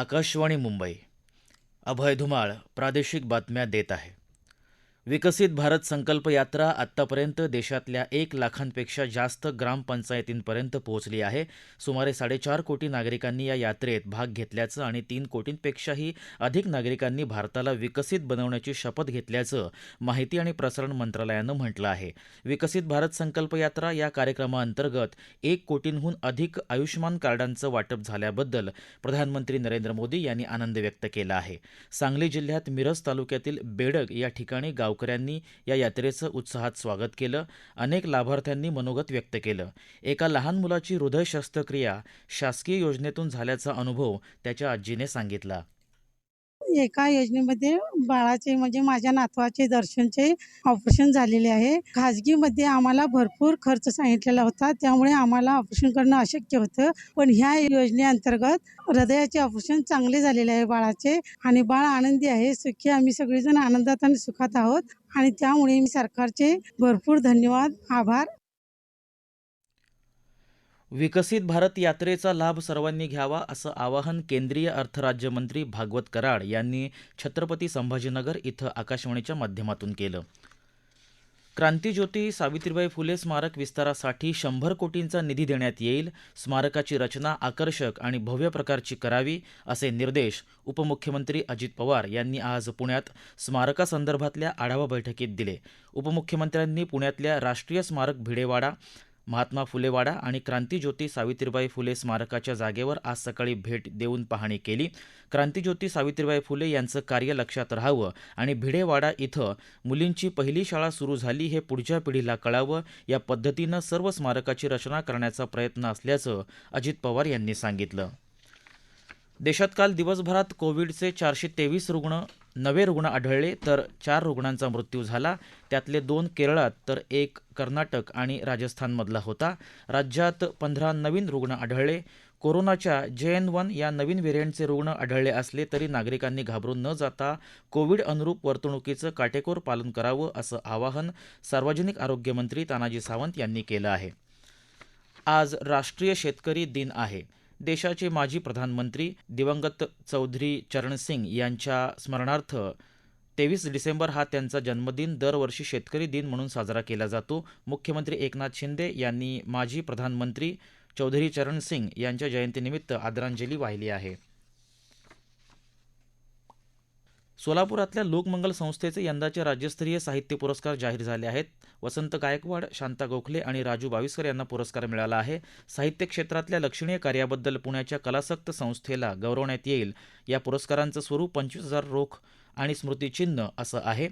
आकाशवाणी मुंबई. अभय धुमाळ प्रादेशिक बातम्या देत आहे. विकसित भारत संकल्प यात्रा आत्तापर्यंत देशातल्या एक लाखांपेक्षा जास्त ग्रामपंचायतींपर्यंत पोहोचली आहे. सुमारे साडेचार कोटी नागरिकांनी या यात्रेत भाग घेतल्याचं आणि तीन कोटींपेक्षाही अधिक नागरिकांनी भारताला विकसित बनवण्याची शपथ घेतल्याचं माहिती आणि प्रसारण मंत्रालयानं म्हटलं आहे. विकसित भारत संकल्प यात्रा या कार्यक्रमाअंतर्गत एक कोटींहून अधिक आयुष्यमान कार्डांचं वाटप झाल्याबद्दल प्रधानमंत्री नरेंद्र मोदी यांनी आनंद व्यक्त केला आहे. सांगली जिल्ह्यात मिरज तालुक्यातील बेडग या ठिकाणी गाव गावकऱ्यांनी या यात्रेचं उत्साहात स्वागत केलं. अनेक लाभार्थ्यांनी मनोगत व्यक्त केलं. एका लहान मुलाची हृदय शस्त्रक्रिया शासकीय योजनेतून झाल्याचा अनुभव त्याच्या आजीने सांगितला. एका योजनेमध्ये बाळाचे म्हणजे माझ्या नातवाचे दर्शनचे ऑपरेशन झालेले आहे. खाजगीमध्ये आम्हाला भरपूर खर्च सांगितलेला होता. त्यामुळे आम्हाला ऑपरेशन करणं अशक्य होतं. पण ह्या योजनेअंतर्गत हृदयाचे ऑपरेशन चांगले झालेले आहे बाळाचे आणि बाळ आनंदी आहे. सुखी आम्ही सगळेजण आनंदात आणि सुखात आहोत. आणि त्यामुळे मी सरकारचे भरपूर धन्यवाद आभार. विकसित भारत यात्रेचा लाभ सर्वांनी घ्यावा असं आवाहन केंद्रीय अर्थराज्यमंत्री भागवत कराड यांनी छत्रपती संभाजीनगर इथं आकाशवाणीच्या माध्यमातून केलं. क्रांतीज्योती सावित्रीबाई फुले स्मारक विस्तारासाठी शंभर कोटींचा निधी देण्यात येईल स्मारकाची रचना आकर्षक आणि भव्य प्रकारची करावी असे निर्देश उपमुख्यमंत्री अजित पवार यांनी आज पुण्यात स्मारकासंदर्भातल्या आढावा बैठकीत दिले. उपमुख्यमंत्र्यांनी पुण्यातल्या राष्ट्रीय स्मारक भिडेवाडा महात्मा फुलेवाडा आणि क्रांतीज्योती सावित्रीबाई फुले स्मारकाच्या जागेवर आज सकाळी भेट देऊन पाहणी केली. क्रांतीज्योती सावित्रीबाई फुले यांचं कार्य लक्षात राहावं आणि भिडेवाडा इथं मुलींची पहिली शाळा सुरू झाली हे पुढच्या पिढीला कळावं या पद्धतीनं सर्व स्मारकाची रचना करण्याचा प्रयत्न असल्याचं अजित पवार यांनी सांगितलं. देशात काल दिवसभरात कोविडचे चारशे तेवीस रुग्ण नवे रुग्ण आढळले तर चार रुग्णांचा मृत्यू झाला. त्यातले दोन केरळात तर एक कर्नाटक आणि राजस्थानमधला होता. राज्यात पंधरा नवीन रुग्ण आढळले. कोरोनाच्या जे एन वन या नवीन व्हेरियंटचे रुग्ण आढळले असले तरी नागरिकांनी घाबरून न जाता कोविड अनुरूप वर्तणुकीचं काटेकोर पालन करावं असं आवाहन सार्वजनिक आरोग्यमंत्री तानाजी सावंत यांनी केलं आहे. आज राष्ट्रीय शेतकरी दिन आहे. देशाचे माजी प्रधानमंत्री दिवंगत चौधरी चरणसिंग यांच्या स्मरणार्थ तेवीस डिसेंबर हा त्यांचा जन्मदिन दरवर्षी शेतकरी दिन म्हणून साजरा केला जातो. मुख्यमंत्री एकनाथ शिंदे यांनी माजी प्रधानमंत्री चौधरी चरणसिंग यांच्या जयंतीनिमित्त आदरांजली वाहिली आहे. सोलापुरातल्या लोकमंगल संस्थेचे यंदाचे राज्यस्तरीय साहित्य पुरस्कार जाहीर झाले आहेत. वसंत गायकवाड शांता गोखले आणि राजू बाविस्कर यांना पुरस्कार मिळाला आहे. साहित्य क्षेत्रातल्या लक्षणीय कार्याबद्दल पुण्याच्या कलासक्त संस्थेला गौरवण्यात येईल. या पुरस्कारांचं स्वरूप पंचवीस हजार रोख आणि स्मृतिचिन्ह असं आहे.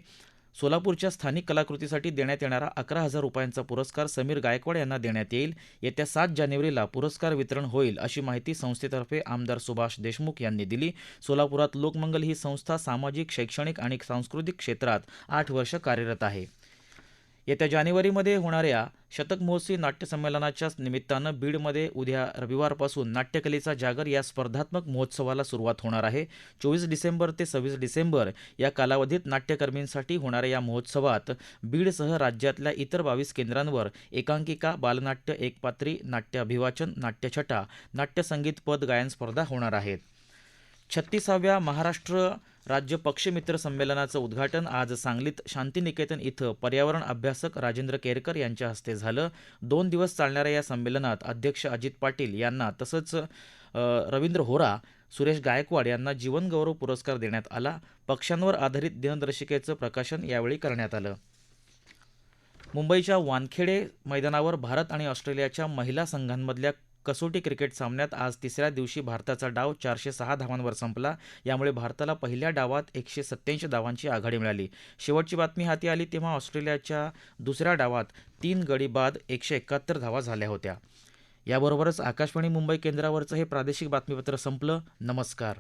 सोलापूरच्या स्थानिक कलाकृतीसाठी देण्यात येणारा अकरा हजार रुपयांचा पुरस्कार समीर गायकवाड यांना देण्यात येईल. येत्या सात जानेवारीला पुरस्कार वितरण होईल अशी माहिती संस्थेतर्फे आमदार सुभाष देशमुख यांनी दिली. सोलापुरात लोकमंगल ही संस्था सामाजिक शैक्षणिक आणि सांस्कृतिक क्षेत्रात आठ वर्ष कार्यरत आहे. येत्या जानेवारीमध्ये होणाऱ्या शतकमहोत्सवी नाट्यसंमेलनाच्या निमित्तानं बीडमध्ये उद्या रविवारपासून नाट्यकलेचा जागर या स्पर्धात्मक महोत्सवाला सुरुवात होणार आहे. चोवीस डिसेंबर ते सव्वीस डिसेंबर या कालावधीत नाट्यकर्मींसाठी होणाऱ्या या महोत्सवात बीडसह राज्यातल्या इतर बावीस केंद्रांवर एकांकिका बालनाट्य एकपात्री नाट्य अभिवाचन नाट्यछटा नाट्यसंगीत पद गायन स्पर्धा होणार आहेत. छत्तीसाव्या महाराष्ट्र राज्य पक्षमित्र संमेलनाचं उद्घाटन आज सांगलीत शांतिनिकेतन इथं पर्यावरण अभ्यासक राजेंद्र केरकर यांच्या हस्ते झालं. दोन दिवस चालणाऱ्या या संमेलनात अध्यक्ष अजित पाटील यांना तसंच रवींद्र होरा सुरेश गायकवाड यांना जीवनगौरव पुरस्कार देण्यात आला. पक्षांवर आधारित दिनदर्शिकेचं प्रकाशन यावेळी करण्यात आलं. मुंबईच्या वानखेडे मैदानावर भारत आणि ऑस्ट्रेलियाच्या महिला संघांमधल्या कसोटी क्रिकेट सामन्यात आज तिसऱ्या दिवशी भारताचा डाव चारशे सहा धावांवर संपला. यामुळे भारताला पहिल्या डावात एकशे सत्याऐंशी धावांची आघाडी मिळाली. शेवटची बातमी हाती आली तेव्हा ऑस्ट्रेलियाच्या दुसऱ्या डावात तीन गडी बाद एकशे एकाहत्तर धावा झाल्या होत्या. याबरोबरच आकाशवाणी मुंबई केंद्रावरचं हे प्रादेशिक बातमीपत्र संपलं. नमस्कार.